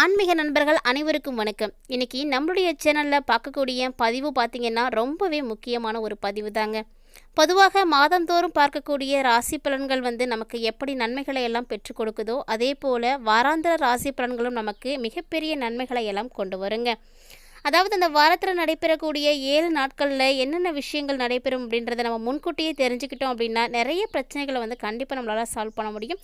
ஆன்மீக நண்பர்கள் அனைவருக்கும் வணக்கம். இன்னைக்கு நம்மளுடைய சேனலில் பார்க்கக்கூடிய பதிவு பார்த்தீங்கன்னா ரொம்பவே முக்கியமான ஒரு பதிவு தாங்க பொதுவாக மாதந்தோறும் பார்க்கக்கூடிய ராசி பலன்கள் வந்து நமக்கு எப்படி நன்மைகளை எல்லாம் பெற்றுக் கொடுக்குதோ அதே போல் வாராந்திர ராசி பலன்களும் நமக்கு மிகப்பெரிய நன்மைகளை எல்லாம் கொண்டு வருங்க. அதாவது அந்த வாரத்தில் நடைபெறக்கூடிய ஏழு நாட்களில் என்னென்ன விஷயங்கள் நடைபெறும் அப்படின்றத நம்ம முன்கூட்டியே தெரிஞ்சுக்கிட்டோம் அப்படின்னா நிறைய பிரச்சனைகளை வந்து கண்டிப்பாக நம்மளால் சால்வ் பண்ண முடியும்.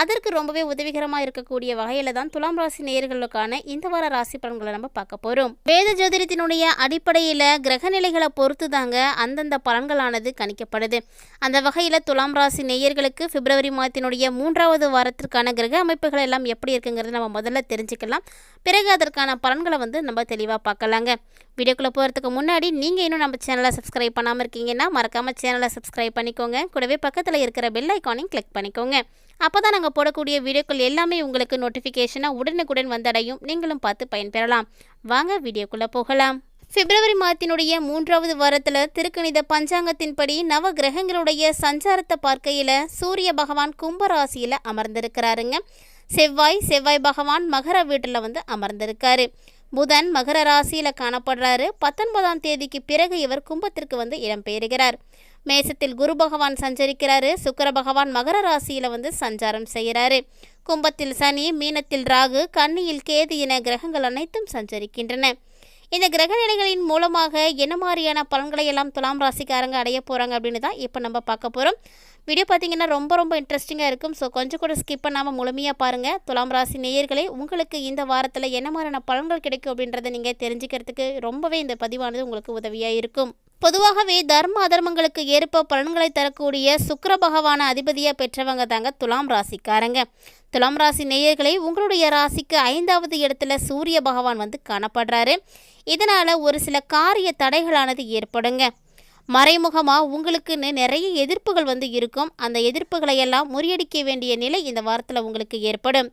அதற்கு ரொம்பவே உதவிகரமாக இருக்கக்கூடிய வகையில் தான் துலாம் ராசி நேர்களுக்கான இந்த வார ராசி பலன்களை நம்ம பார்க்க போகிறோம் வேத ஜோதிடத்தினுடைய அடிப்படையில் கிரகநிலைகளை பொறுத்து தாங்க அந்தந்த பலன்களானது கணிக்கப்படுது. அந்த வகையில் துலாம் ராசி நேயர்களுக்கு பிப்ரவரி மாதத்தினுடைய மூன்றாவது வாரத்திற்கான கிரக அமைப்புகள் எல்லாம் எப்படி இருக்குங்கிறது நம்ம முதல்ல தெரிஞ்சுக்கலாம். பிறகு அதற்கான பலன்களை வந்து நம்ம தெளிவாக பார்க்கலாங்க. வீடியோக்குள்ளே போகிறதுக்கு முன்னாடி நீங்கள் இன்னும் நம்ம சேனலை சப்ஸ்கிரைப் பண்ணாமல் இருக்கீங்கன்னா மறக்காமல் சேனலை சப்ஸ்கிரைப் பண்ணிக்கோங்க. கூடவே பக்கத்தில் இருக்கிற பெல் ஐக்கானையும் கிளிக் பண்ணிக்கோங்க. அப்போ தான் நாங்கள் போடக்கூடிய வீடியோக்கள் எல்லாமே உங்களுக்கு நோட்டிஃபிகேஷனாக உடனுக்குடன் வந்தடையும். நீங்களும் பார்த்து பயன்பெறலாம். வாங்க வீடியோக்குள்ளே போகலாம். பிப்ரவரி மாதத்தினுடைய மூன்றாவது வாரத்தில் திருக்கணித பஞ்சாங்கத்தின்படி நவ கிரகங்களுடைய சஞ்சாரத்தை பார்க்கையில் சூரிய பகவான் கும்பராசியில் அமர்ந்திருக்கிறாருங்க. செவ்வாய் செவ்வாய் பகவான் மகர வீட்டில் வந்து அமர்ந்திருக்காரு. புதன் மகர ராசியில் காணப்படுறாரு. பத்தொன்பதாம் தேதிக்கு பிறகு இவர் கும்பத்திற்கு வந்து இடம்பெயர்கிறார். மேசத்தில் குரு பகவான் சஞ்சரிக்கிறாரு. சுக்கர பகவான் மகர ராசியில் வந்து சஞ்சாரம் செய்கிறாரு. கும்பத்தில் சனி மீனத்தில் ராகு கன்னியில் கேது என கிரகங்கள் அனைத்தும் சஞ்சரிக்கின்றன. இந்த கிரக நிலைகளின் மூலமாக என்ன மாதிரியான பலன்களை எல்லாம் துலாம் ராசிக்காரங்க அடைய போகிறாங்க அப்படின்னு தான் இப்போ நம்ம பார்க்க போகிறோம் வீடியோ பார்த்தீங்கன்னா ரொம்ப ரொம்ப இன்ட்ரெஸ்டிங்காக இருக்கும். ஸோ கொஞ்சம் கூட ஸ்கிப் பண்ணாமல் முழுமையாக பாருங்கள் துலாம் ராசி நேயர்களே உங்களுக்கு இந்த வாரத்தில் என்ன மாதிரியான பலன்கள் கிடைக்கும் அப்படின்றத நீங்கள் தெரிஞ்சுக்கிறதுக்கு ரொம்பவே இந்த பதிவானது உங்களுக்கு உதவியாக இருக்கும். பொதுவாகவே தர்ம அதர்மங்களுக்கு ஏற்ப பலன்களை தரக்கூடிய சுக்கர பகவான அதிபதியாக பெற்றவங்க தாங்க துலாம் ராசிக்காரங்க. துலாம் ராசி நேயர்களை உங்களுடைய ராசிக்கு ஐந்தாவது இடத்துல சூரிய பகவான் வந்து காணப்படுறாரு. இதனால் ஒரு சில காரிய தடைகளானது ஏற்படுங்க. மறைமுகமாக உங்களுக்குன்னு நிறைய எதிர்ப்புகள் வந்து இருக்கும். அந்த எதிர்ப்புகளை எல்லாம் முறியடிக்க வேண்டிய நிலை இந்த வாரத்தில் உங்களுக்கு ஏற்படும்.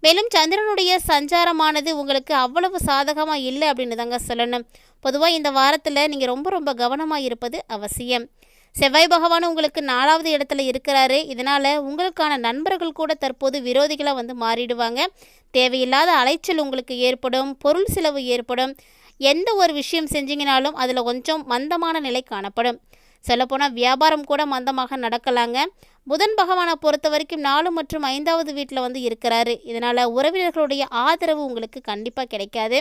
மேலும் சந்திரனுடைய சஞ்சாரமானது உங்களுக்கு அவ்வளவு சாதகமாக இல்லை அப்படின்னு தாங்க சொல்லணும். பொதுவாக இந்த வாரத்தில் நீங்கள் ரொம்ப ரொம்ப கவனமாக இருப்பது அவசியம். செவ்வாய் பகவான் உங்களுக்கு நாலாவது இடத்துல இருக்கிறாரு. இதனால் உங்களுக்கான நண்பர்கள் கூட தற்போது விரோதிகளாக வந்து மாறிடுவாங்க. தேவையில்லாத அலைச்சல் உங்களுக்கு ஏற்படும் பொருள் செலவு ஏற்படும். எந்த ஒரு விஷயம் செஞ்சீங்கனாலும் அதில் கொஞ்சம் மந்தமான நிலை காணப்படும். சொல்லப்போனால் வியாபாரம் கூட மந்தமாக நடக்கலாங்க. புதன் பகவானை பொறுத்த வரைக்கும் நாலு மற்றும் ஐந்தாவது வீட்டில் வந்து இருக்கிறாரு. இதனால் உறவினர்களுடைய ஆதரவு உங்களுக்கு கண்டிப்பாக கிடைக்காது.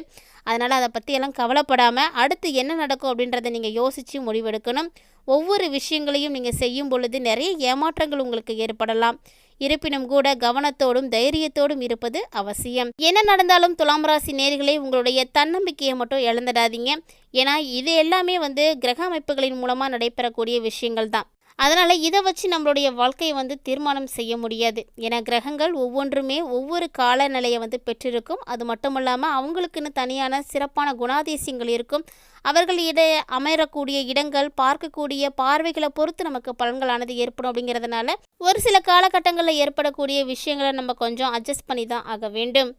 அதனால் அதை பற்றியெல்லாம் கவலைப்படாமல் அடுத்து என்ன நடக்கும் அப்படின்றத நீங்கள் யோசித்து முடிவெடுக்கணும். ஒவ்வொரு விஷயங்களையும் நீங்கள் செய்யும் பொழுது நிறைய ஏமாற்றங்கள் உங்களுக்கு ஏற்படலாம். இருப்பினும் கூட கவனத்தோடும் தைரியத்தோடும் இருப்பது அவசியம். என்ன நடந்தாலும் துலாம் ராசி நேர்களே உங்களுடைய தன்னம்பிக்கையை மட்டும் இழந்துடாதீங்க. ஏன்னா இது எல்லாமே வந்து கிரக அமைப்புகளின் மூலமாக நடைபெறக்கூடிய விஷயங்கள் தான். அதனால் இதை வச்சு நம்மளுடைய வாழ்க்கையை வந்து தீர்மானம் செய்ய முடியாது. ஏன்னா கிரகங்கள் ஒவ்வொன்றுமே ஒவ்வொரு காலநிலையை வந்து பெற்றிருக்கும். அது மட்டும் இல்லாமல் அவங்களுக்குன்னு தனியான சிறப்பான குணாதிசயங்கள் இருக்கும். அவர்கள் இதை அமையக்கூடிய இடங்கள் பார்க்கக்கூடிய பார்வைகளை பொறுத்து நமக்கு பலன்களானது ஏற்படும் அப்படிங்கிறதுனால ஒரு சில காலகட்டங்களில் ஏற்படக்கூடிய விஷயங்களை நம்ம கொஞ்சம் அட்ஜஸ்ட் பண்ணி தான் ஆக வேண்டும்.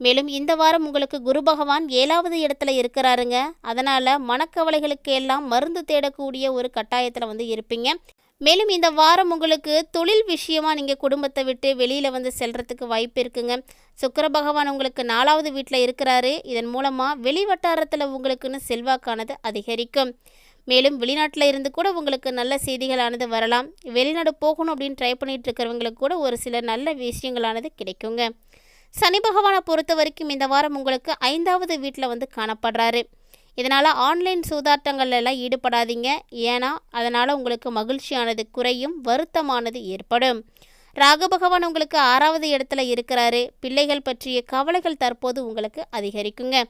மேலும் இந்த வாரம் உங்களுக்கு குரு பகவான் ஏழாவது இடத்துல இருக்கிறாருங்க. அதனால் மனக்கவலைகளுக்கு எல்லாம் மருந்து தேடக்கூடிய ஒரு கட்டாயத்தில் வந்து இருப்பீங்க. மேலும் இந்த வாரம் உங்களுக்கு தொழில் விஷயமா நீங்கள் குடும்பத்தை விட்டு வெளியில் வந்து செல்கிறதுக்கு வாய்ப்பு இருக்குங்க. சுக்கர பகவான் உங்களுக்கு நாலாவது வீட்டில் இருக்கிறாரு. இதன் மூலமாக வெளி வட்டாரத்தில் உங்களுக்குன்னு செல்வாக்கானது அதிகரிக்கும். மேலும் வெளிநாட்டில் இருந்து கூட உங்களுக்கு நல்ல செய்திகளானது வரலாம். வெளிநாடு போகணும் அப்படின்னு ட்ரை பண்ணிகிட்டு இருக்கிறவங்களுக்கு கூட ஒரு சில நல்ல விஷயங்களானது கிடைக்குங்க. சனி பகவானை பொறுத்த வரைக்கும் இந்த வாரம் உங்களுக்கு ஐந்தாவது வீட்டில் வந்து காணப்படுறாரு. இதனால் ஆன்லைன் சூதாட்டங்கள் எல்லாம் ஈடுபடாதீங்க. ஏன்னா அதனால் உங்களுக்கு மகிழ்ச்சியானது குறையும் வருத்தமானது ஏற்படும். ராகு பகவான் உங்களுக்கு ஆறாவது இடத்துல இருக்கிறாரு. பிள்ளைகள் பற்றிய கவலைகள் தற்போது உங்களுக்கு அதிகரிக்குங்க.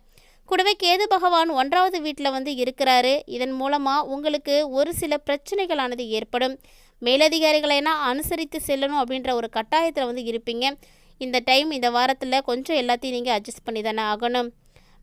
கூடவே கேது பகவான் ஒன்றாவது வீட்டில் வந்து இருக்கிறாரு. இதன் மூலமாக உங்களுக்கு ஒரு சில பிரச்சனைகளானது ஏற்படும். மேலதிகாரிகளை அனுசரித்து செல்லணும் அப்படின்ற ஒரு கட்டாயத்தில் வந்து இருப்பீங்க. இந்த டைம் இந்த வாரத்தில் கொஞ்சம் எல்லாத்தையும் நீங்கள் அட்ஜஸ்ட் பண்ணி தானே ஆகணும்.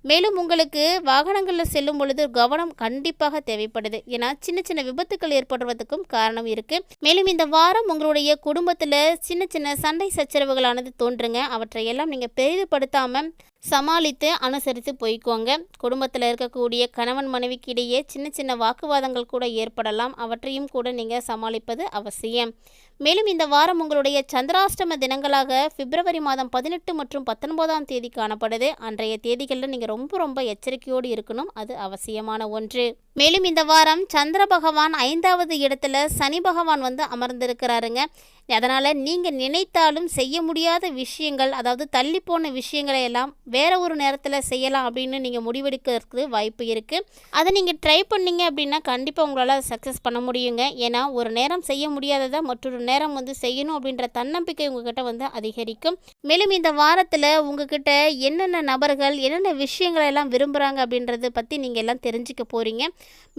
மேலும் உங்களுக்கு வாகனங்களில் செல்லும் பொழுது கவனம் கண்டிப்பாக தேவைப்படுது. ஏன்னா சின்ன சின்ன விபத்துக்கள் ஏற்படுவதற்கும் காரணம் இருக்குது மேலும் இந்த வாரம் உங்களுடைய குடும்பத்தில் சின்ன சின்ன சண்டை சச்சரவுகளானது தோன்றுங்க. அவற்றை எல்லாம் நீங்கள் பெரிதுபடுத்தாமல் சமாளித்து அனுசரித்து போய்க்கோங்க. குடும்பத்தில் இருக்கக்கூடிய கணவன் மனைவிக்கு இடையே சின்ன சின்ன வாக்குவாதங்கள் கூட ஏற்படலாம். அவற்றையும் கூட நீங்கள் சமாளிப்பது அவசியம். மேலும் இந்த வாரம் உங்களுடைய சந்திராஷ்டம தினங்களாக பிப்ரவரி மாதம் பதினெட்டு மற்றும் பத்தொன்பதாம் தேதி காணப்படுது. அன்றைய தேதிகளில் நீங்கள் ரொம்ப ரொம்ப எச்சரிக்கையோடு இருக்கணும். அது அவசியமான ஒன்று. மேலும் இந்த வாரம் சந்திர பகவான் ஐந்தாவது இடத்துல சனி பகவான் வந்து அமர்ந்திருக்கிறாருங்க. அதனால் நீங்கள் நினைத்தாலும் செய்ய முடியாத விஷயங்கள் அதாவது தள்ளி போன விஷயங்களை எல்லாம் வேற ஒரு நேரத்தில் செய்யலாம் அப்படின்னு நீங்கள் முடிவெடுக்கிறதுக்கு வாய்ப்பு இருக்குது அதை நீங்கள் ட்ரை பண்ணீங்க அப்படின்னா கண்டிப்பாக உங்களால் சக்ஸஸ் பண்ண முடியுங்க. ஏன்னா ஒரு நேரம் செய்ய முடியாததை மற்றொரு நேரம் வந்து செய்யணும் அப்படின்ற தன்னம்பிக்கை உங்ககிட்ட வந்து அதிகரிக்கும். மேலும் இந்த வாரத்தில் உங்ககிட்ட என்னென்ன நபர்கள் என்னென்ன விஷயங்களை எல்லாம் விரும்புகிறாங்க அப்படின்றத பற்றி நீங்கள் எல்லாம் தெரிஞ்சுக்க போகிறீங்க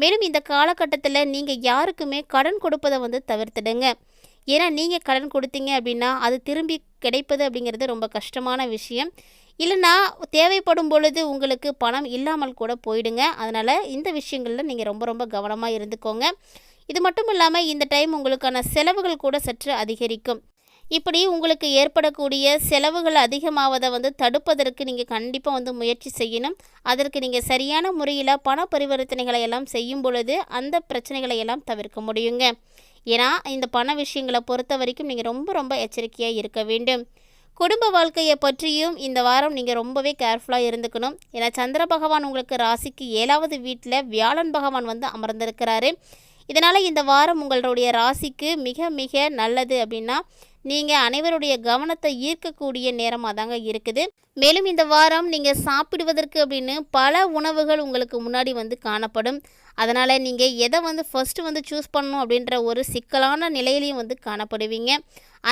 மேலும் இந்த காலகட்டத்தில் நீங்கள் யாருக்குமே கடன் கொடுப்பதை வந்து தவிர்த்துடுங்க. ஏன்னா நீங்கள் கடன் கொடுத்தீங்க அப்படின்னா அது திரும்பி கிடைப்பது அப்படிங்கிறது ரொம்ப கஷ்டமான விஷயம். இல்லைன்னா தேவைப்படும் பொழுது உங்களுக்கு பணம் இல்லாமல் கூட போயிடுங்க. அதனால் இந்த விஷயங்களில் நீங்கள் ரொம்ப ரொம்ப கவனமாக இருந்துக்கோங்க. இது மட்டும் இல்லாமல் இந்த டைம் உங்களுக்கான செலவுகள் கூட சற்று அதிகரிக்கும். இப்படி உங்களுக்கு ஏற்படக்கூடிய செலவுகள் அதிகமாவதை வந்து தடுப்பதற்கு நீங்கள் கண்டிப்பாக வந்து முயற்சி செய்யணும். அதற்கு நீங்கள் சரியான முறையில் பண பரிவர்த்தனைகளை எல்லாம் செய்யும் பொழுது அந்த பிரச்சனைகளை எல்லாம் தவிர்க்க முடியுங்க. ஏன்னா இந்த பண விஷயங்களை பொறுத்த வரைக்கும் நீங்கள் ரொம்ப ரொம்ப எச்சரிக்கையாக இருக்க வேண்டும். குடும்ப வாழ்க்கையை பற்றியும் இந்த வாரம் நீங்கள் ரொம்பவே கேர்ஃபுல்லாக இருந்துக்கணும். ஏன்னா சந்திர பகவான் உங்களுக்கு ராசிக்கு ஏழாவது வீட்டில் வியாழன் பகவான் வந்து அமர்ந்திருக்கிறாரு. இதனால் இந்த வாரம் உங்களுடைய ராசிக்கு மிக மிக நல்லது அப்படின்னா நீங்கள் அனைவருடைய கவனத்தை ஈர்க்கக்கூடிய நேரமாக தாங்க இருக்குது. மேலும் இந்த வாரம் நீங்கள் சாப்பிடுவதற்கு அப்படின்னு பல உணவுகள் உங்களுக்கு முன்னாடி வந்து காணப்படும். அதனால் நீங்கள் எதை வந்து ஃபஸ்ட்டு வந்து சூஸ் பண்ணணும் அப்படின்ற ஒரு சிக்கலான நிலையிலையும் வந்து காணப்படுவீங்க.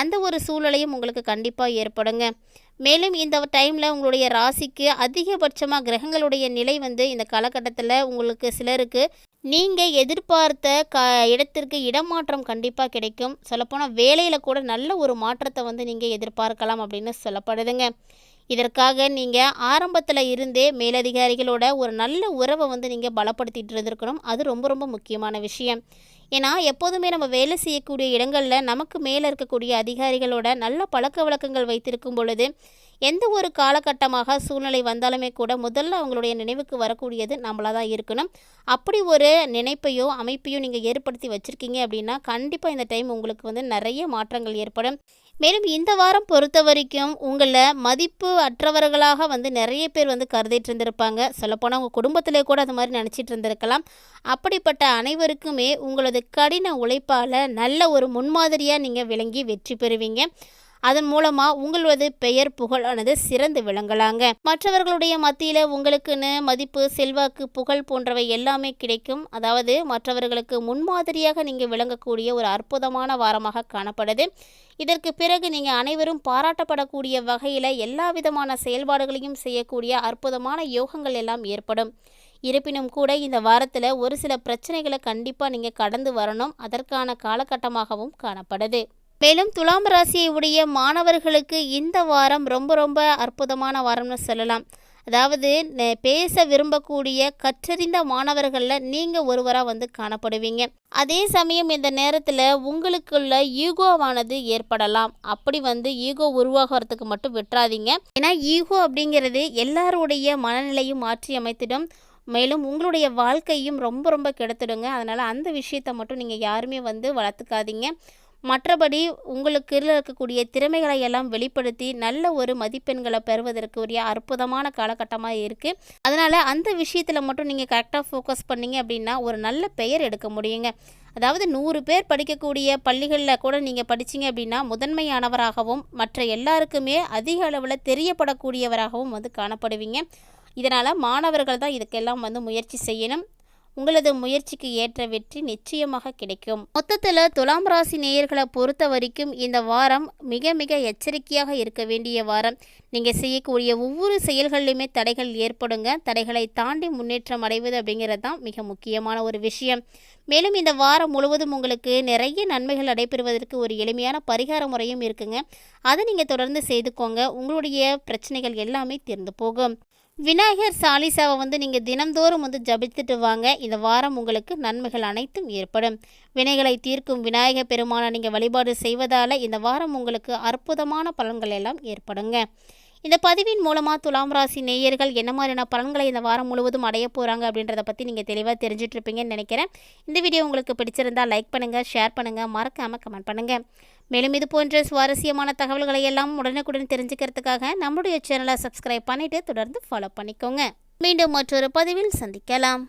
அந்த ஒரு சூழலையும் உங்களுக்கு கண்டிப்பாக ஏற்படுங்க. மேலும் இந்த டைமில் உங்களுடைய ராசிக்கு அதிகபட்சமாக கிரகங்களுடைய நிலை வந்து இந்த காலகட்டத்தில் உங்களுக்கு சிலருக்கு நீங்கள் எதிர்பார்த்த க இடத்திற்கு இடமாற்றம் கண்டிப்பாக கிடைக்கும். சொல்லப்போனால் வேலையில் கூட நல்ல ஒரு மாற்றத்தை வந்து நீங்கள் எதிர்பார்க்கலாம் அப்படின்னு சொல்லப்படுதுங்க. இதற்காக நீங்கள் ஆரம்பத்தில் இருந்தே மேலதிகாரிகளோட ஒரு நல்ல உறவை வந்து நீங்கள் பலப்படுத்திட்டு இருந்திருக்கணும். அது ரொம்ப ரொம்ப முக்கியமான விஷயம். ஏன்னா எப்போதுமே நம்ம வேலை செய்யக்கூடிய இடங்களில் நமக்கு மேலே இருக்கக்கூடிய அதிகாரிகளோட நல்ல பழக்க வழக்கங்கள் வைத்திருக்கும் பொழுது எந்த ஒரு காலகட்டமாக சூழ்நிலை வந்தாலுமே கூட முதல்ல அவங்களுடைய நினைவுக்கு வரக்கூடியது நம்மளாக தான் இருக்கணும். அப்படி ஒரு நினைப்பையோ அமைப்பையோ நீங்கள் ஏற்படுத்தி வச்சுருக்கீங்க அப்படின்னா கண்டிப்பாக இந்த டைம் உங்களுக்கு வந்து நிறைய மாற்றங்கள் ஏற்படும். மேலும் இந்த வாரம் பொறுத்த வரைக்கும் உங்களை மதிப்பு அற்றவர்களாக வந்து நிறைய பேர் வந்து கருதிட்டு இருந்திருப்பாங்க. சொல்லப்போனால் உங்கள் குடும்பத்திலே கூட அது மாதிரி நினச்சிட்டு இருந்திருக்கலாம். அப்படிப்பட்ட அனைவருக்குமே உங்களது கடின உழைப்பால் நல்ல ஒரு முன்மாதிரியாக நீங்கள் விளங்கி வெற்றி பெறுவீங்க. அதன் மூலமாக உங்களது பெயர் புகழானது சிறந்து விளங்கலாங்க. மற்றவர்களுடைய மத்தியில் உங்களுக்குன்னு மதிப்பு செல்வாக்கு புகழ் போன்றவை எல்லாமே கிடைக்கும். அதாவது மற்றவர்களுக்கு முன்மாதிரியாக நீங்கள் விளங்கக்கூடிய ஒரு அற்புதமான வாரமாக காணப்படுது. இதற்கு பிறகு நீங்கள் அனைவரும் பாராட்டப்படக்கூடிய வகையில் எல்லா விதமான செயல்பாடுகளையும் செய்யக்கூடிய அற்புதமான யோகங்கள் எல்லாம் ஏற்படும். இருப்பினும் கூட இந்த வாரத்தில் ஒரு சில பிரச்சனைகளை கண்டிப்பாக நீங்கள் கடந்து வரணும். அதற்கான காலகட்டமாகவும் காணப்படுது. மேலும் துலாம் ராசியை உடைய மாணவர்களுக்கு இந்த வாரம் ரொம்ப ரொம்ப அற்புதமான வாரம்னு சொல்லலாம். அதாவது பேச விரும்பக்கூடிய கற்றறிந்த மாணவர்களில் நீங்கள் ஒருவராக வந்து காணப்படுவீங்க. அதே சமயம் இந்த நேரத்தில் உங்களுக்குள்ள ஈகோவானது ஏற்படலாம். அப்படி வந்து ஈகோ உருவாகிறதுக்கு மட்டும் விட்டுறாதீங்க. ஏன்னா ஈகோ அப்படிங்கிறது எல்லாருடைய மனநிலையும் மாற்றி அமைத்திடும். மேலும் உங்களுடைய வாழ்க்கையும் ரொம்ப ரொம்ப கெடுத்துடுங்க. அதனால் அந்த விஷயத்தை மட்டும் நீங்கள் யாருமே வந்து வளர்த்துக்காதீங்க. மற்றபடி உங்களுக்கு இருக்கக்கூடிய திறமைகளை எல்லாம் வெளிப்படுத்தி நல்ல ஒரு மதிப்பெண்களை பெறுவதற்கு உரிய அற்புதமான காலகட்டமாக இருக்குது அதனால் அந்த விஷயத்தில் மட்டும் நீங்கள் கரெக்டாக ஃபோக்கஸ் பண்ணீங்க அப்படின்னா ஒரு நல்ல பெயர் எடுக்க முடியுங்க. அதாவது நூறு பேர் படிக்கக்கூடிய பள்ளிகளில் கூட நீங்கள் படிச்சிங்க அப்படின்னா முதன்மையானவராகவும் மற்ற எல்லாருக்குமே அதிக அளவில் தெரியப்படக்கூடியவராகவும் வந்து காணப்படுவீங்க. இதனால் மாணவர்கள் தான் இதுக்கெல்லாம் வந்து முயற்சி செய்யணும். உங்களது முயற்சிக்கு ஏற்ற வெற்றி நிச்சயமாக கிடைக்கும். மொத்தத்தில் துலாம் ராசி நேயர்களை பொறுத்த வரைக்கும் இந்த வாரம் மிக மிக எச்சரிக்கையாக இருக்க வேண்டிய வாரம். நீங்கள் செய்யக்கூடிய ஒவ்வொரு செயல்களிலுமே தடைகள் ஏற்படுங்க. தடைகளை தாண்டி முன்னேற்றம் அடைவது அப்படிங்கிறது தான் மிக முக்கியமான ஒரு விஷயம். மேலும் இந்த வாரம் முழுவதும் உங்களுக்கு நிறைய நன்மைகள் நடைபெறுவதற்கு ஒரு எளிமையான பரிகார முறையும் இருக்குங்க. அதை நீங்கள் தொடர்ந்து செய்துக்கோங்க. உங்களுடைய பிரச்சனைகள் எல்லாமே தீர்ந்து போகும். விநாயகர் சாலிசாவை வந்து நீங்கள் தினந்தோறும் வந்து ஜபித்துட்டு வாங்க. இந்த வாரம் உங்களுக்கு நன்மைகள் அனைத்தும் ஏற்படும். வினைகளை தீர்க்கும் விநாயகர் பெருமானை நீங்கள் வழிபாடு செய்வதால் இந்த வாரம் உங்களுக்கு அற்புதமான பலன்கள் எல்லாம் ஏற்படுங்க. இந்த பதிவின் மூலமாக துலாம் ராசி நேயர்கள் என்ன மாதிரியான பலன்களை இந்த வாரம் முழுவதும் அடைய போகிறாங்க அப்படின்றத பற்றி நீங்கள் தெளிவாக தெரிஞ்சிட்ருப்பீங்கன்னு நினைக்கிறேன். இந்த வீடியோ உங்களுக்கு பிடிச்சிருந்தா லைக் பண்ணுங்கள் ஷேர் பண்ணுங்கள் மறக்காமல் கமெண்ட் பண்ணுங்கள் மேலும் இது போன்ற சுவாரஸ்யமான தகவல்களை எல்லாம் உடனுக்குடன் தெரிஞ்சுக்கிறதுக்காக நம்முடைய சேனலை சப்ஸ்கிரைப் பண்ணிவிட்டு தொடர்ந்து ஃபாலோ பண்ணிக்கோங்க. மீண்டும் மற்றொரு பதிவில் சந்திக்கலாம்.